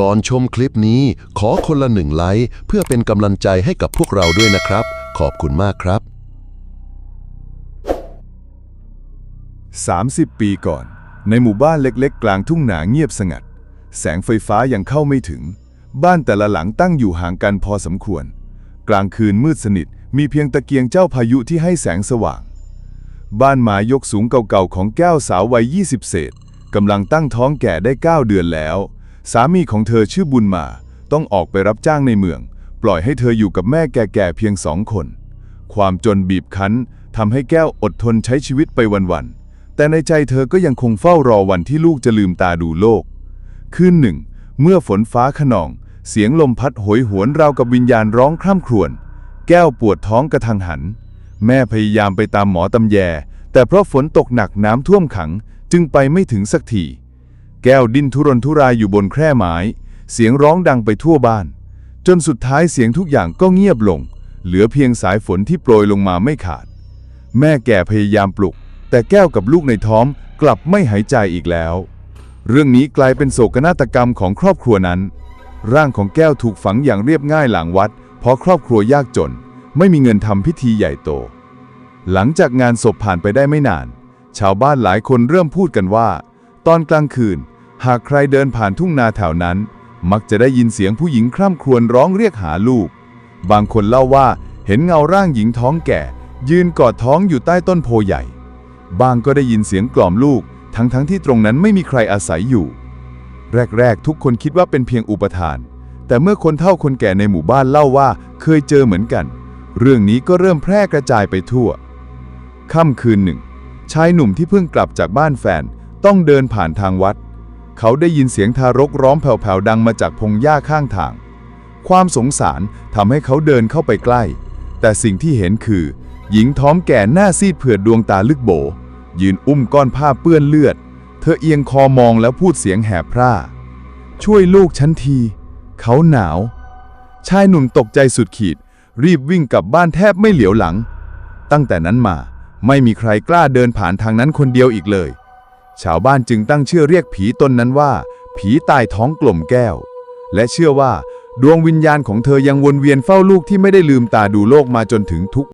ก่อนชมคลิปนี้ ขอคนละหนึ่งไลค์เพื่อเป็นกำลังใจให้กับพวกเราด้วยนะครับ ขอบคุณมากครับ 30 ปีก่อน ในหมู่บ้านเล็กๆ กลางทุ่งนาเงียบสงัด แสงไฟฟ้ายังเข้าไม่ถึง บ้านแต่ละหลังตั้งอยู่ห่างกันพอสมควร กลางคืนมืดสนิท มีเพียงตะเกียงเจ้าพายุที่ให้แสงสว่าง บ้านไม้ยกสูงเก่าๆของแก้วสาววัย 20 เศษกำลังตั้งท้องแก่ได้ 9 เดือนแล้ว สามีของเธอชื่อบุญมา ต้องออกไปรับจ้างในเมือง ปล่อยให้เธออยู่กับแม่แก่ๆเพียงสองคน ความจนบีบคั้นทำให้แก้วอดทนใช้ชีวิตไปวันๆ แต่ในใจเธอก็ยังคงเฝ้ารอวันที่ลูกจะลืมตาดูโลก คืนหนึ่ง เมื่อฝนฟ้าขนอง เสียงลมพัดโหยหวนราวกับวิญญาณร้องคร่ำครวญ แก้วปวดท้องกระทังหัน แม่พยายามไปตามหมอตำแย แต่เพราะฝนตกหนักน้ำท่วมขังจึงไปไม่ถึงสักที แก้วดิ้นทุรนทุรายอยู่บนแคร่ไม้ เสียงร้องดังไปทั่วบ้าน จนสุดท้ายเสียงทุกอย่างก็เงียบลง เหลือเพียงสายฝนที่โปรยลงมาไม่ขาด แม่แก่พยายามปลุก แต่แก้วกับลูกในท้องกลับไม่หายใจอีกแล้ว เรื่องนี้กลายเป็นโศกนาฏกรรมของครอบครัวนั้น ร่างของแก้วถูกฝังอย่างเรียบง่ายหลังวัด เพราะครอบครัวยากจน ไม่มีเงินทำพิธีใหญ่โต หลังจากงานศพผ่านไปได้ไม่นาน ชาวบ้านหลายคนเริ่มพูดกันว่า ตอนกลางคืน หากใครเดินผ่านทุ่งนาแถวนั้น มักจะได้ยินเสียงผู้หญิงคร่ำครวญร้องเรียกหาลูก บางคนเล่าว่าเห็นเงาร่างหญิงท้องแก่ ยืนกอดท้องอยู่ใต้ต้นโพใหญ่ บางก็ได้ยินเสียงกล่อมลูก ทั้งๆทที่ตรงนั้นไม่มีใครอาศัยอยู่ แรกๆ ทุกคนคิดว่าเป็นเพียงอุปทาน แต่เมื่อคนเฒ่าคนแก่ในหมู่บ้านเล่าว่าเคยเจอเหมือนกัน เรื่องนี้ก็เริ่มแพร่กระจายไปทั่ว ค่ำคืนหนึ่ง ชายหนุ่มที่เพิ่งกลับจากบ้านแฟนต้องเดินผ่านทางวัด เขาได้ยินเสียงทารกร้องแผ่วๆดังมาจากพงหญ้าข้างทาง ความสงสารทำให้เขาเดินเข้าไปใกล้ แต่สิ่งที่เห็นคือ หญิงท้องแก่หน้าซีดเผือดดวงตาลึกโบ ยืนอุ้มก้อนผ้าเปื้อนเลือด เธอเอียงคอมองแล้วพูดเสียงแหบพร่า ช่วยลูกฉันที เขาหนาว ชายหนุ่มตกใจสุดขีด รีบวิ่งกลับบ้านแทบไม่เหลียวหลัง ตั้งแต่นั้นมาไม่มีใครกล้าเดินผ่านทางนั้นคนเดียวอีกเลย ชาวบ้านจึงตั้งชื่อเรียกผีตนนั้นว่า ผีตายท้องกลมแก้ว และเชื่อว่า ดวงวิญญาณของเธอยังวนเวียนเฝ้าลูกที่ไม่ได้ลืมตาดูโลกมาจนถึงทุก